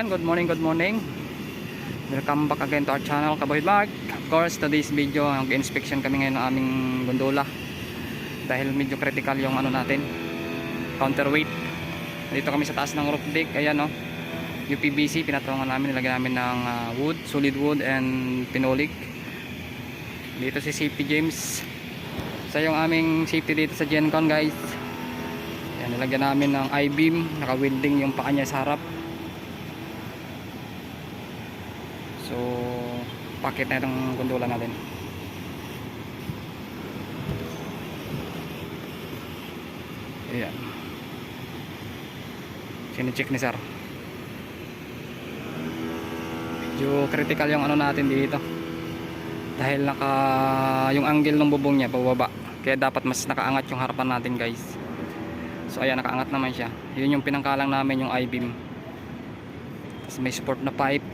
ayan, good morning, good morning. Welcome back again to our channel, Kaboy Mark. Of course, today's video, nag-inspection kami ngayon ng aming gondola. Dahil medyo critical yung ano natin, counterweight. Dito kami sa taas ng roof deck, ayan no. UPVC, pinatungan namin, nilagyan namin ng ah, wood, solid wood and pinolik. Dito si Safety James. Sa yung aming safety dito sa GenCon guys. Yan, nilagyan namin ng I-beam, naka-welding yung paa niya sa harap. Pakit na itong gondola natin. Ayan. Sinicheck ni sir. Medyo critical yung ano natin dito. Dahil naka yung angle ng bubong niya pababa. Kaya dapat mas nakaangat yung harapan natin guys. So ayan nakaangat naman siya. Yun yung pinangkalang namin yung I-beam. Tapos may support na pipe.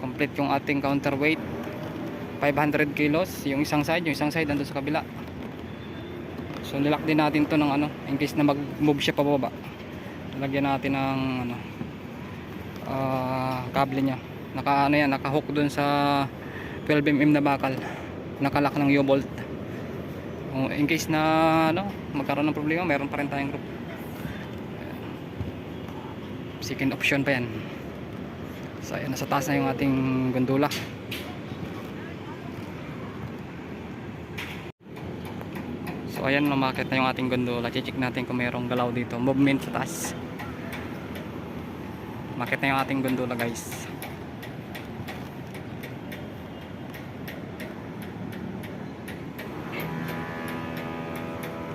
Complete yung ating counterweight. 500 kilos yung isang side, yung isang side nandun sa kabila. So nilak din natin to ng ano in case na mag-move siya pababa. Lagyan natin ng ano ah kable niya. Naka ano yan, naka-hook dun sa 12mm na bakal. Nakalak ng U-bolt. Oh, in case na ano, magkaroon ng problema, meron pa rin tayong group. Second option pa yan. So ayan, nasa taas na yung ating gondola. So ayan, lumakit na yung ating gondola. Check natin kung mayroong galaw dito. Movement sa taas. Makit na yung ating gondola guys.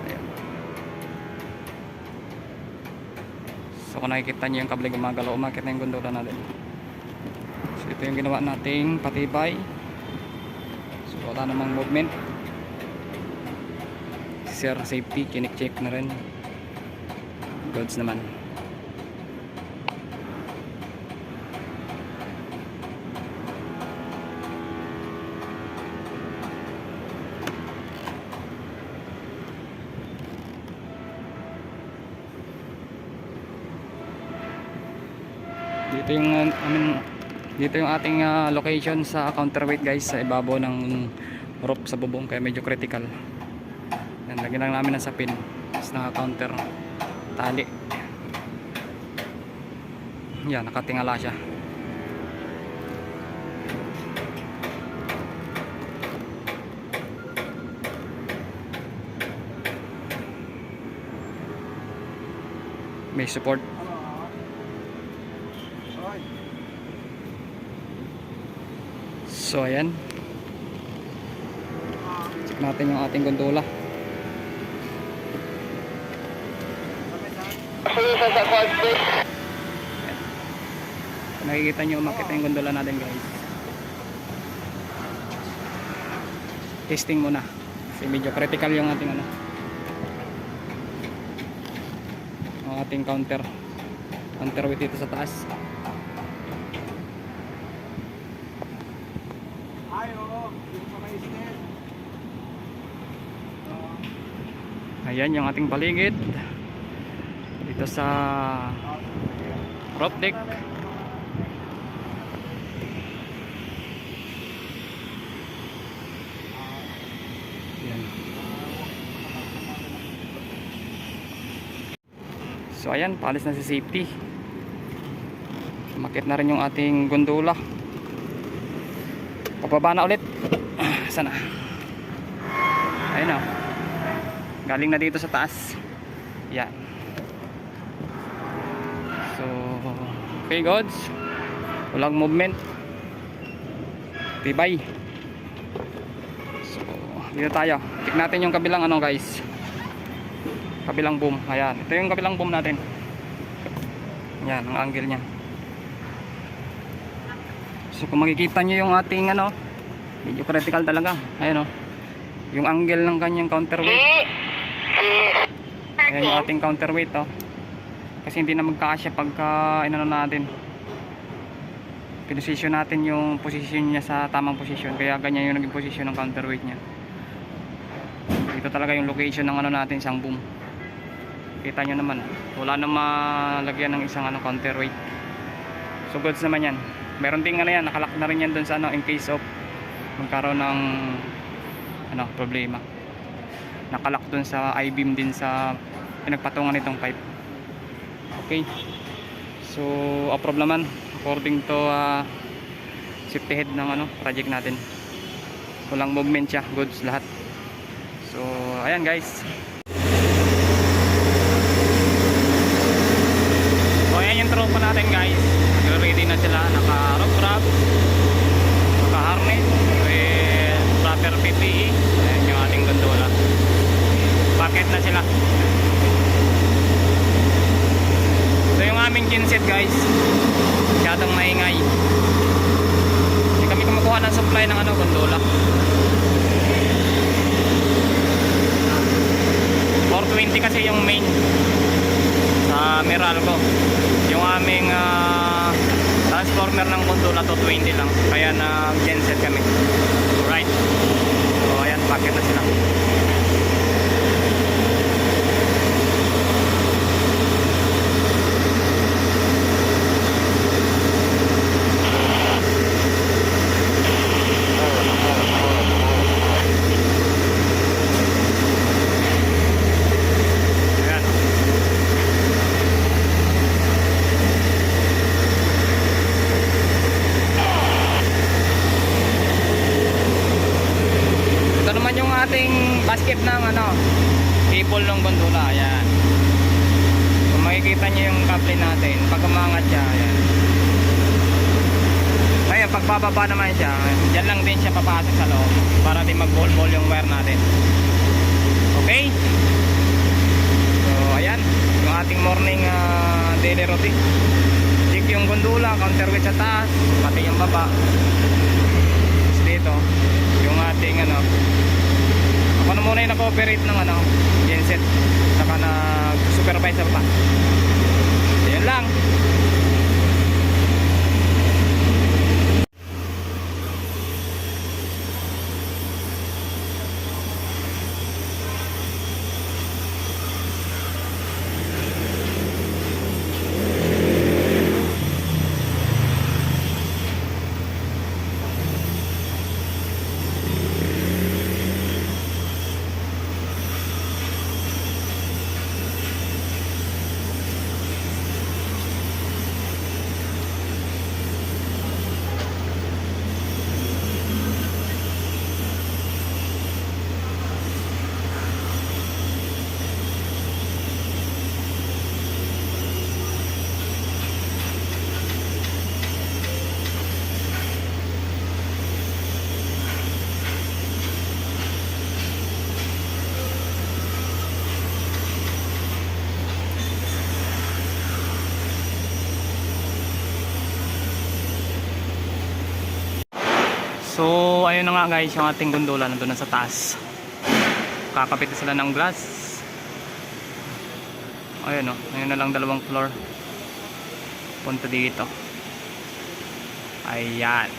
Ayan. So kung nakikita nyo yung kable gumagalaw, umakit na yung gondola natin. Ito yung ginawa nating patibay. So wala namang movement. Sir safety, kinik-check na rin. Goods naman. dito yung uh, I mean, dito yung ating uh, location sa counterweight guys sa ibabaw ng roof sa bubong kaya medyo critical. Yan lagyan lang namin ng sapin tapos naka counter tali. Yan nakatingala siya. May support So ayan. Check natin yung ating gondola. Ayan. Nakikita nyo umakit na yung gondola natin guys. Testing muna. Kasi medyo critical yung ating ano. Ang ating counter. Counterweight dito sa taas. Ayan yung ating paligid dito sa roof deck. Ayan. So ayan, paalis na si safety. Makit na rin yung ating gondola. Pababa na ulit. Sana. Ayun o. Galing na dito sa taas. Yan. So, okay gods. Walang movement. Tibay. So, dito tayo. Check natin yung kabilang ano guys. Kabilang boom. Ayan. Ito yung kabilang boom natin. Yan, ang angle niya. So, kung makikita nyo yung ating ano, medyo critical talaga. Ayan o. Yung angle ng kanyang counterweight. Ayan yung ating counterweight oh. Kasi hindi na magkakasya pagka inano natin. Pinosisyon natin yung position niya sa tamang position. Kaya ganyan yung naging position ng counterweight niya. Ito talaga yung location ng ano natin, isang boom. Kita nyo naman. Wala na malagyan ng isang ano counterweight. So goods naman yan. Meron ding ano yan, nakalak na rin yan dun sa ano, in case of magkaroon ng ano, problema. Nakalak dun sa I-beam din sa pinagpatungan nitong pipe. Okay. So, approve naman according to uh, safety head ng ano, project natin. Walang movement siya, goods lahat. So, ayan guys. So, ayan yung tropa natin guys. Nagre-ready na sila. Naka-rock wrap, naka-harness, with proper PPE. Ayan yung ating gondola. Packet na sila. So, yung aming genset guys. Masyadong maingay. Hindi kami kumukuha ng supply ng ano, gondola. 420 kasi yung main sa Meralco yung aming ah, transformer ng gondola to 20 lang kaya nag genset kami alright so ayan packet na sila ayan Ito naman yung ating basket ng ano, cable ng gondola. Ayan. Kung makikita nyo yung kable natin, pag umangat siya, ayan. Kaya pagbababa naman siya, dyan lang din siya papasok sa loob para di mag-ball-ball yung wire natin. Okay? So, ayan. Yung ating morning ah, daily routine. Check yung gondola, counterweight sa taas, pati yung baba. Tapos dito, yung ating ano, ako na muna yung nag-operate ng ano, genset, saka nag-supervisor pa. Yun lang. So, ayun nga guys, yung ating gondola nandun na sa taas. Kakapit sila ng glass. Ayun o, ayun na lang dalawang floor. Punta dito. Ayan.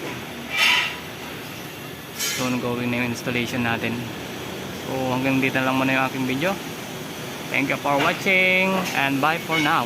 So, nag-going na yung installation natin. So, hanggang dito lang muna yung aking video. Thank you for watching and bye for now.